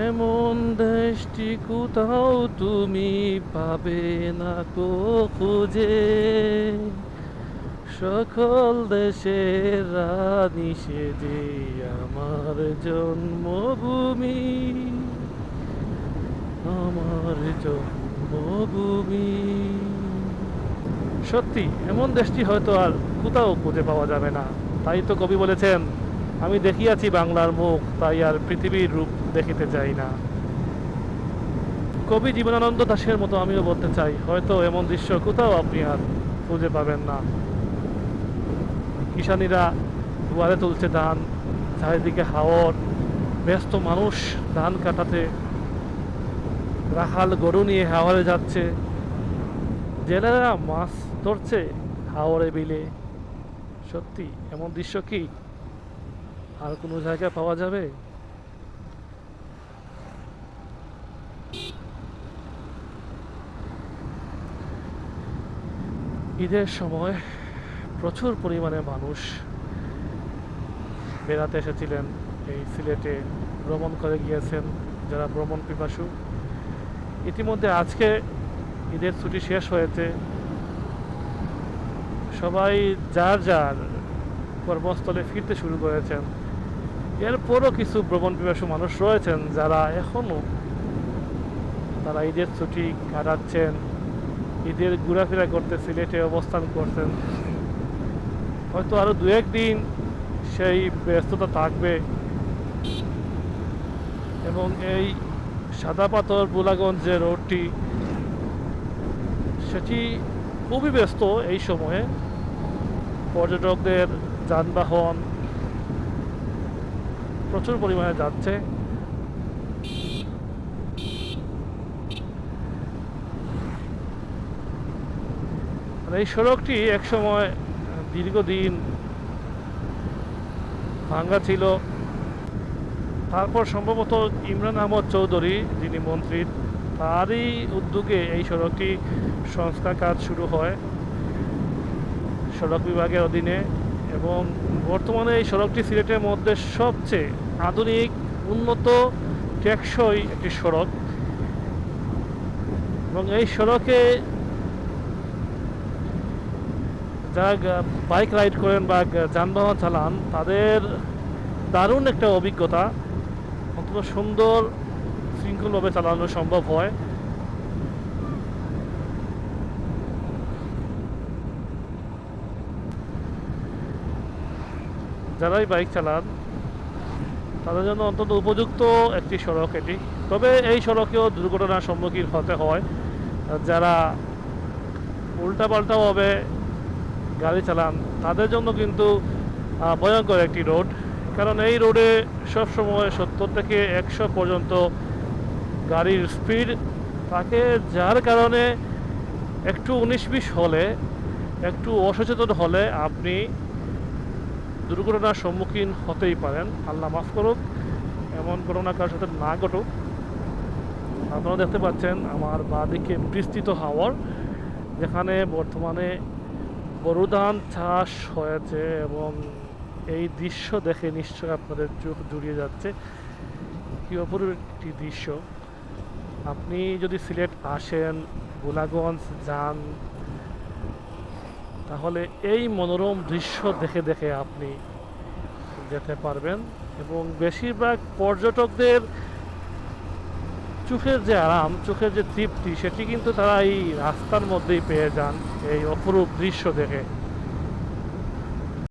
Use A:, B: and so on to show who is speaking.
A: এমন দেশটি কোথাও তুমি পাবে না কো খুঁজে। সকল দেশের রানী সেজে আমার জন্মভূমি। আমার জন্মভূমি। সত্যি, এমন দেশটি হয়তো আর কোথাও খুঁজে পাওয়া যাবে না, তাই তো কবি বলেছেন আমি দেখিয়াছি বাংলার মুখ, তাই আর পৃথিবীর রূপ দেখিতে চাই না। কবি জীবনানন্দ দাশের মতো আমিও বলতে চাই, হয়তো এমন দৃশ্য কোথাও আপনি আর খুঁজে পাবেন না। কিষানীরা দুয়ারে তুলছে ধান, চারিদিকে হাওর, ব্যস্ত মানুষ ধান কাটাতে রাখাল গরু নিয়ে হাওয়ারে যাচ্ছে, জেলেরা মাছ ধরছে হাওড়ে বিলে। সত্যি, এমন দৃশ্য কি? আর কোনো জায়গায় পাওয়া যাবে? ঈদের সময় প্রচুর পরিমাণে মানুষ বেড়াতে এসেছিলেন। এই সিলেটে ভ্রমণ করে গিয়েছেন যারা ভ্রমণ পিপাসু। ইতিমধ্যে আজকে ঈদের ছুটি শেষ হয়েছে। সবাই যার যার কর্মস্থলে ফিরতে শুরু করেছেন। এরপরও কিছু ভ্রমণ পিপাসু মানুষ রয়েছেন যারা এখনও তারা ঈদের ছুটি কাটাচ্ছেন, ঈদের ঘোরাফেরা করতে সিলেটে অবস্থান করছেন। হয়তো আরও দু একদিন সেই ব্যস্ততা থাকবে। এবং এই সাদা পাথর বুলাগঞ্জ যে রোডটি, সেটি খুবই ব্যস্ত এই সময়ে। পর্যটকদের যানবাহন প্রচুর পরিমাণে যাচ্ছে। এই সড়কটি একসময় দীর্ঘদিন ভাঙ্গা ছিল। তারপর সম্ভবত ইমরান আহমদ চৌধুরী, যিনি মন্ত্রী, তারই উদ্যোগে এই সড়কটি সংস্কার কাজ শুরু হয় সড়ক বিভাগের অধীনে এবং বর্তমানে এই সড়কটি সিলেটের মধ্যে সবচেয়ে আধুনিক, উন্নত, টেকসই একটি সড়ক। এবং এই সড়কে যারা বাইক রাইড করেন বা যানবাহন চালান, তাদের দারুণ একটা অভিজ্ঞতা। অন্তত সুন্দর শৃঙ্খলভাবে চালানো সম্ভব হয়। যারাই বাইক চালান তাদের জন্য অন্তত উপযুক্ত একটি সড়ক এটি। তবে এই সড়কেও দুর্ঘটনার সম্মুখীন হতে হয়। যারা উল্টাপাল্টাভাবে গাড়ি চালান, তাদের জন্য কিন্তু ভয়ঙ্কর একটি রোড। কারণ এই রোডে সবসময় সত্তর থেকে একশো পর্যন্ত গাড়ির স্পিড থাকে, যার কারণে একটু উনিশ বিশ হলে, একটু অসচেতন হলে আপনি দুর্ঘটনার সম্মুখীন হতেই পারেন। আল্লাহ মাফ করুক, এমন ঘটনা কারোর সাথে না ঘটুক। আপনারা দেখতে পাচ্ছেন আমার বাঁদিকে বিস্তৃত হাওয়ার যেখানে বর্তমানে গরু ধান চাষ হয়েছে এবং এই দৃশ্য দেখে নিশ্চয় আপনাদের চোখ জুড়িয়ে যাচ্ছে। কি অপরূপ একটি দৃশ্য। আপনি যদি সিলেট আসেন, গোলাগঞ্জ যান তাহলে এই মনোরম দৃশ্য দেখে দেখে আপনি যেতে পারবেন এবং বেশিরভাগ পর্যটকদের চোখের যে আরাম, চোখের যে তৃপ্তি, সেটি কিন্তু তারা এই রাস্তার মধ্যেই পেয়ে যান, এই অপরূপ দৃশ্য দেখে।